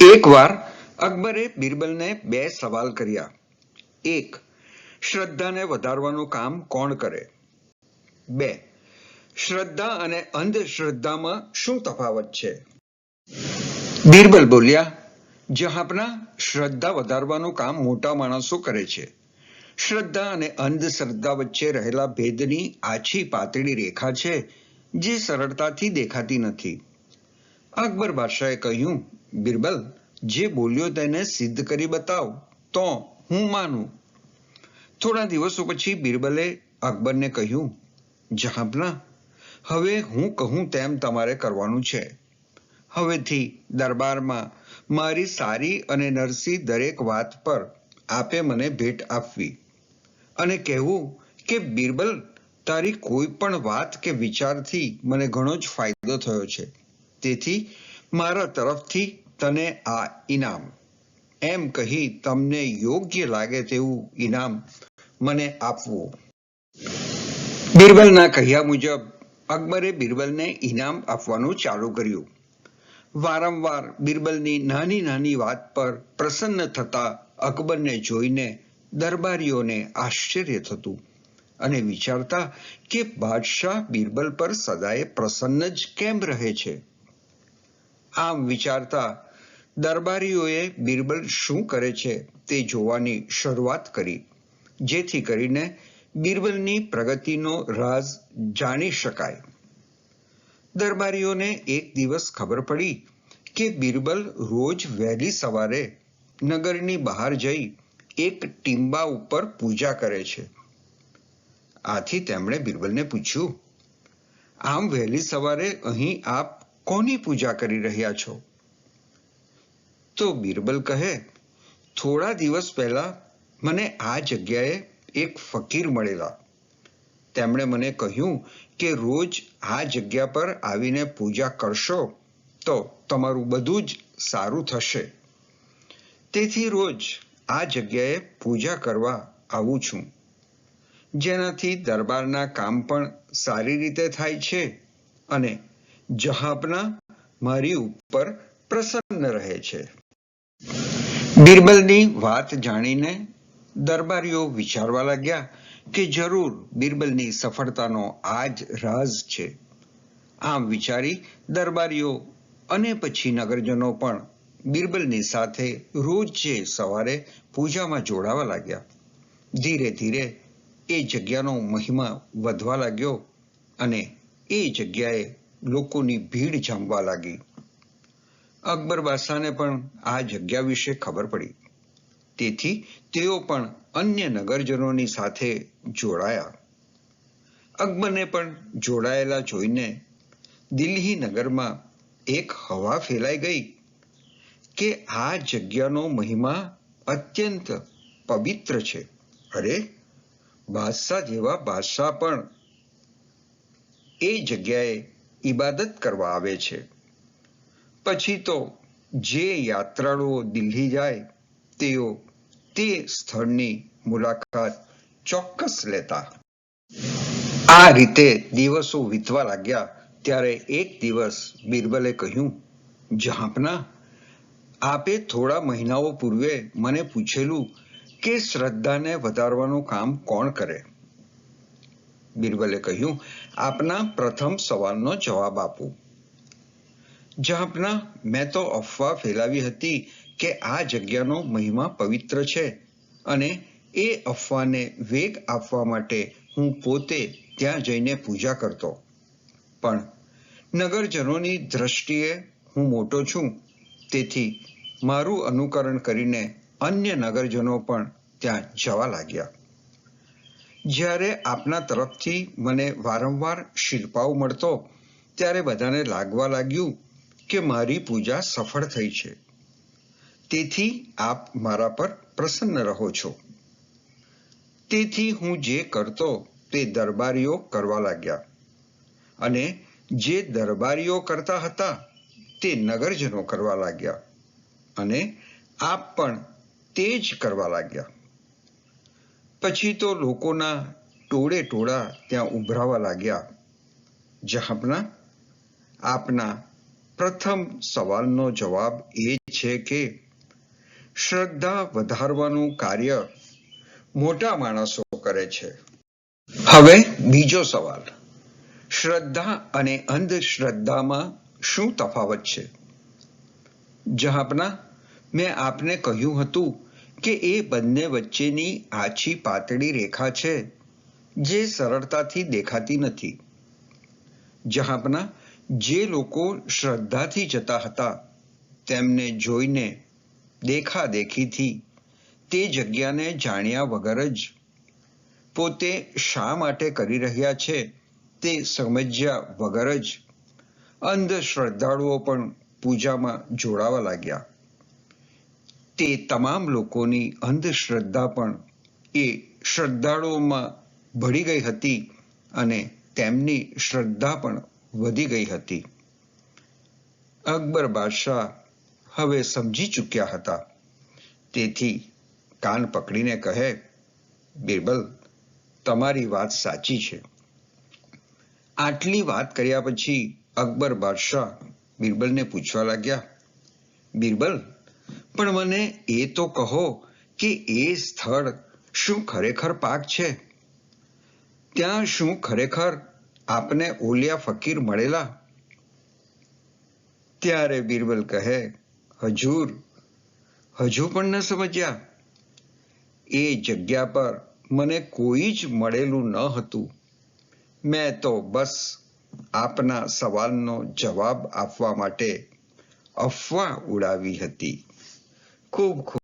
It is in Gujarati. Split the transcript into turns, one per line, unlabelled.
એકવાર અકબરે બિરબલને બે સવાલ કર્યા. એક શ્રદ્ધાને વધારવાનું કામ કોણ કરે? બે શ્રદ્ધા અને અંધશ્રદ્ધામાં શું તફાવત છે? બિરબલ બોલ્યા જહાપના શ્રદ્ધા વધારવાનું કામ મોટા માણસો કરે છે. શ્રદ્ધા અને અંધશ્રદ્ધા વચ્ચે રહેલા ભેદની આછી પાતળી રેખા છે જે સરળતાથી દેખાતી નથી. અકબર બાદશાહે કહ્યું બિરબલ, જે બોલ્યો તેને સિદ્ધ કરી બતાવ. તો હું માનું. થોડા દિવસો પછી બિરબલે અકબરને કહ્યું, જહાંપના, હવે હું કહું તેમ તમારે કરવાનું છે. હવેથી દરબારમાં મારી સારી અને નરસી દરેક વાત પર આપે મને ભેટ આપવી. અને કહેવું કે બિરબલ, તારી કોઈ પણ વાત કે વિચારથી મને ઘણો જ ફાયદો થયો છે. તેથી મારા તરફથી તને આ ઇનામ. એમ કહી તમને યોગ્ય લાગે તેવું ઇનામ મને આપવું. બિરબલના કહ્યા મુજબ અકબરે બિરબલને ઇનામ આપવાનું ચાલુ કર્યું. વારંવાર બિરબલની નાની નાની વાત પર પ્રસન્ન થતા અકબરને જોઈને દરબારીઓને આશ્ચર્ય થતું અને વિચારતા કે બાદશાહ બિરબલ પર સદાય પ્રસન્ન જ કેમ રહે છે? આમ વિચારતા દરબારીઓએ બિરબલ શું કરે છે તે જોવાની શરૂઆત કરી, જેથી કરીને બિરબલની પ્રગતિનો રાજ જાણી શકાય. દરબારીઓને એક દિવસ ખબર પડી કે બિરબલ રોજ વહેલી સવારે નગરની બહાર જઈ એક ટીંબા ઉપર પૂજા કરે છે. આથી તેમણે બિરબલને પૂછ્યું, આમ વહેલી સવારે અહીં આપ કોની પૂજા કરી રહ્યા છો? તો બિરબલ કહે, થોડા દિવસ પહેલા મને આ જગ્યાએ એક ફકીર મળેલા. તેમણે મને કહ્યું કે રોજ આ જગ્યા પર આવીને પૂજા કરશો તો તમારું બધું જ સારું થશે. તેથી રોજ આ જગ્યાએ પૂજા કરવા આવું છું. જેનાથી દરબારના કામ પણ સારી રીતે થાય છે અને જહાપના મારી ઉપર પ્રસન્ન રહે છે. બિરબલની વાત જાણીને દરબારીઓ વિચારવા લાગ્યા કે જરૂર બિરબલની સફળતાનો આ જ રાજ છે. આમ વિચારી દરબારીઓ અને પછી નગરજનો પણ બિરબલની સાથે રોજે સવારે પૂજામાં જોડાવા લાગ્યા. ધીરે ધીરે એ જગ્યાનો મહિમા વધવા લાગ્યો અને એ જગ્યાએ લોકોની ભીડ જમવા લાગી. અકબર બાદશાહને પણ આ જગ્યા વિશે ખબર પડી. તેથી તેઓ પણ અન્ય નગરજનોની સાથે જોડાયા. અકબરને પણ જોડાયેલા જોઈને દિલ્હી નગરમાં એક હવા ફેલાઈ ગઈ કે આ જગ્યાનો મહિમા અત્યંત પવિત્ર છે. અરે, બાદશાહ જેવા બાદશાહ પણ એ જગ્યાએ ઈબાદત કરવા આવે છે. પછી તો જે યાત્રાળુઓ દિલ્હી જાય, તેઓ તે સ્થળની મુલાકાત ચોક્કસ લેતા. આ રીતે દિવસો વીતવા લાગ્યા, ત્યારે એક દિવસ બિરબલે કહ્યું, જહાંપના, આપે થોડા મહિનાઓ પૂર્વે મને પૂછેલું કે શ્રદ્ધાને વધારવાનું કામ કોણ કરે? બિરબલે કહ્યું, આપના પ્રથમ સવાલનો જવાબ આપો. જહાંપના મેં તો અફવા ફેલાવી હતી કે આ જગ્યાનો મહિમા પવિત્ર છે અને એ અફવાને વેગ આપવા માટે હું પોતે ત્યાં જઈને પૂજા કરતો. પણ નગરજનોની દ્રષ્ટિએ હું મોટો છું, તેથી મારું અનુકરણ કરીને અન્ય નગરજનો પણ ત્યાં જવા લાગ્યા. જ્યારે આપના તરફથી મને વારંવાર શિલ્પાઓ મળતો, ત્યારે બધાને લાગવા લાગ્યું કે મારી પૂજા સફળ થઈ છે. તેથી આપ મારા પર પ્રસન્ન રહો છો. તેથી હું જે કરતો તે દરબારીઓ કરવા લાગ્યા. અને જે દરબારીઓ કરતા હતા તે નગરજનો કરવા લાગ્યા. અને આપ પણ તે જ કરવા લાગ્યા. પછી તો લોકોના ટોળે ટોળા ત્યાં ઉભરાવા લાગ્યા. જહાપના, આપના પ્રથમ સવાલનો જવાબ એ છે કે શ્રદ્ધા વધારવાનું કાર્ય મોટા માણસો કરે છે. હવે બીજો સવાલ. શ્રદ્ધા અને અંધશ્રદ્ધામાં શું તફાવત છે? જહાપના, મેં આપને કહ્યું હતું કે એ બંને વચ્ચેની આછી પાતળી રેખા છે, જે સરળતાથી દેખાતી નથી. જહાપના જે લોકો શ્રદ્ધાથી જતા હતા, તેમને જોઈને દેખાદેખીથી તે જગ્યાને જાણ્યા વગર જ પોતે શા માટે કરી રહ્યા છે તે સમજ્યા વગર જ અંધશ્રદ્ધાળુઓ પણ પૂજામાં જોડાવા લાગ્યા. તે તમામ લોકોની અંધશ્રદ્ધા પણ એ શ્રદ્ધાળુઓમાં ભળી ગઈ હતી અને તેમની શ્રદ્ધા પણ વધી ગઈ હતી. અકબર બાદશાહ હવે સમજી ચૂક્યા હતા. તેથી કાન પકડીને કહે, બિરબલ, તમારી વાત સાચી છે. આટલી વાત કર્યા પછી અકબર બાદશાહ બિરબલને પૂછવા લાગ્યા, બિરબલ પણ મને એ તો કહો કે એ સ્થળ શું ખરેખર પાક છે? ત્યાં શું ખરેખર આપને ઓલિયા ફકીર મળેલા? ત્યારે બિરબલ કહે, હજુર, હજુ પણ ન સમજ્યા. એ જગ્યા પર મને કોઈ જ મળેલું ન હતું. મેં તો બસ આપના સવાલનો જવાબ આપવા માટે અફવા ઉડાવી હતી. Cuco.